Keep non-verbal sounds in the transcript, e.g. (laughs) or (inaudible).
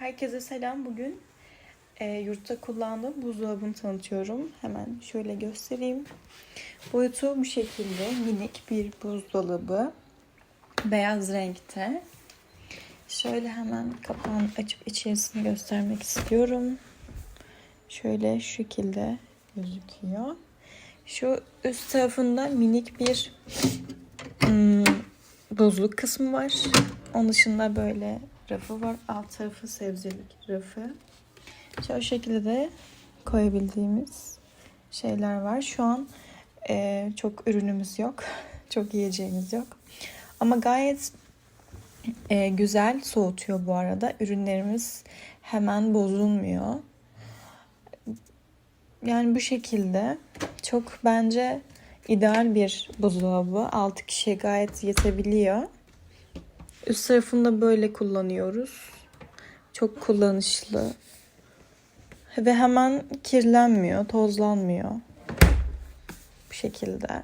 Herkese selam. Bugün e, yurtta kullandığım buzdolabını tanıtıyorum. Hemen şöyle göstereyim. Boyutu bu şekilde. Minik bir buzdolabı. Beyaz renkte. Şöyle hemen kapağını açıp içerisini göstermek istiyorum. Şöyle şu şekilde gözüküyor. Şu üst tarafında minik bir hmm, buzluk kısmı var. Onun dışında böyle rafı var. Alt tarafı sebzelik rafı. Şöyle şekilde de koyabildiğimiz şeyler var. Şu an e, çok ürünümüz yok. (laughs) çok yiyeceğimiz yok. Ama gayet e, güzel soğutuyor bu arada. Ürünlerimiz hemen bozulmuyor. Yani bu şekilde çok bence ideal bir buzdolabı. 6 kişiye gayet yetebiliyor. Üst tarafını da böyle kullanıyoruz. Çok kullanışlı. Ve hemen kirlenmiyor, tozlanmıyor. Bu şekilde.